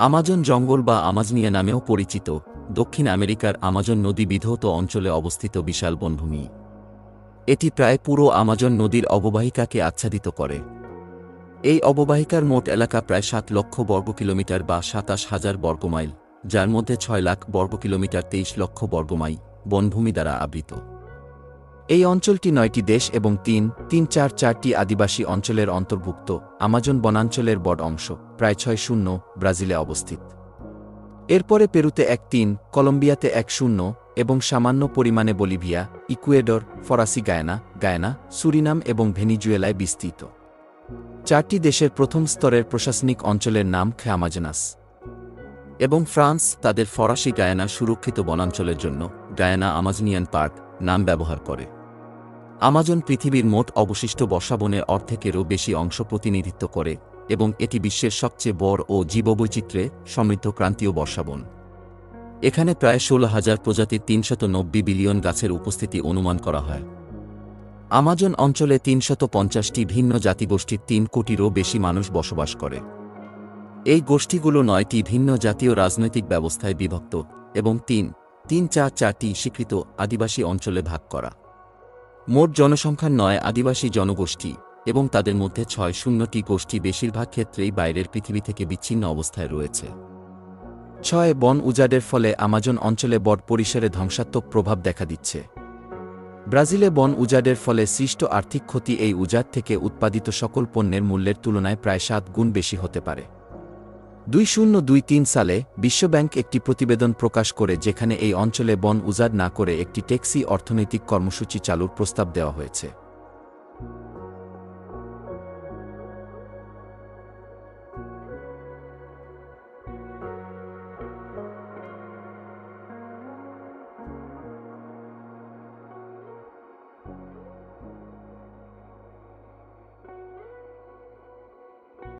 Amazon জঙ্গল বা আমাজনিয়া নামেও পরিচিত। দক্ষিণ আমেরিকার আমাজন নদী বিধৌত অঞ্চলে অবস্থিত বিশাল বনভূমি। এটি প্রায় পুরো আমাজন নদীর অববাহিকাকে আচ্ছাদিত করে। এই অববাহিকার মোট এলাকা প্রায় সাত লক্ষ বর্গ কিলোমিটার বা সাতাশ হাজার বর্গমাইল যার মধ্যে ছয় লাখ বর্গ কিলোমিটার তেইশ লক্ষ বর্গমাইল বনভূমি দ্বারা আবৃত। এই অঞ্চলটি নয়টি দেশ এবং তিন তিন চার চারটি আদিবাসী অঞ্চলের অন্তর্ভুক্ত, আমাজন বনাঞ্চলের বড় অংশ, প্রায় ছয় শূন্য, ব্রাজিলে অবস্থিত। এরপরে পেরুতে এক তিন, কলম্বিয়াতে এক শূন্য এবং সামান্য পরিমাণে বলিভিয়া, ইকুয়েডর, ফরাসি গায়না গায়না, সুরিনাম এবং ভেনিজুয়েলায় বিস্তৃত। চারটি দেশের প্রথম স্তরের প্রশাসনিক অঞ্চলের নাম খেয়ামাজনাস। এবং ফ্রান্স তাদের ফরাসি গায়ানা সুরক্ষিত বনাঞ্চলের জন্য গায়ানা আমাজনিয়ান পার্ক নাম ব্যবহার করে। আমাজন পৃথিবীর মোট অবশিষ্ট বর্ষাবনের অর্ধেকেরও বেশি অংশ প্রতিনিধিত্ব করে, এবং এটি বিশ্বের সবচেয়ে বড় ও জীববৈচিত্র্যে সমৃদ্ধ ক্রান্তীয় বর্ষাবন। এখানে প্রায় ষোলো হাজার প্রজাতির তিনশত নব্বই বিলিয়ন গাছের উপস্থিতি অনুমান করা হয়। আমাজন অঞ্চলে তিনশত পঞ্চাশটি ভিন্ন জাতিগোষ্ঠীর তিন কোটিরও বেশি মানুষ বসবাস করে। এই গোষ্ঠীগুলো নয়টি ভিন্ন জাতীয় রাজনৈতিক ব্যবস্থায় বিভক্ত, এবং তিন তিন চার চারটি স্বীকৃত আদিবাসী অঞ্চলে ভাগ করা। মোট জনসংখ্যার নয় আদিবাসী জনগোষ্ঠী, এবং তাদের মধ্যে ছয় শূন্যটি গোষ্ঠী বেশিরভাগ ক্ষেত্রেই বাইরের পৃথিবী থেকে বিচ্ছিন্ন অবস্থায় রয়েছে। ছয় বন উজাড়ের ফলে আমাজন অঞ্চলে বট পরিসরে ধ্বংসাত্মক প্রভাব দেখা দিচ্ছে। ব্রাজিলে বন উজাড়ের ফলে সৃষ্ট আর্থিক ক্ষতি এই উজাড় থেকে উৎপাদিত সকল পণ্যের মূল্যের তুলনায় প্রায় সাত গুণ বেশি হতে পারে। দুই শূন্য দুই তিন সালে বিশ্বব্যাংক একটি প্রতিবেদন প্রকাশ করে যেখানে এই অঞ্চলে বন উজাড় না করে একটি ট্যাক্সি অর্থনৈতিক কর্মসূচি চালুর প্রস্তাব দেওয়া হয়েছে।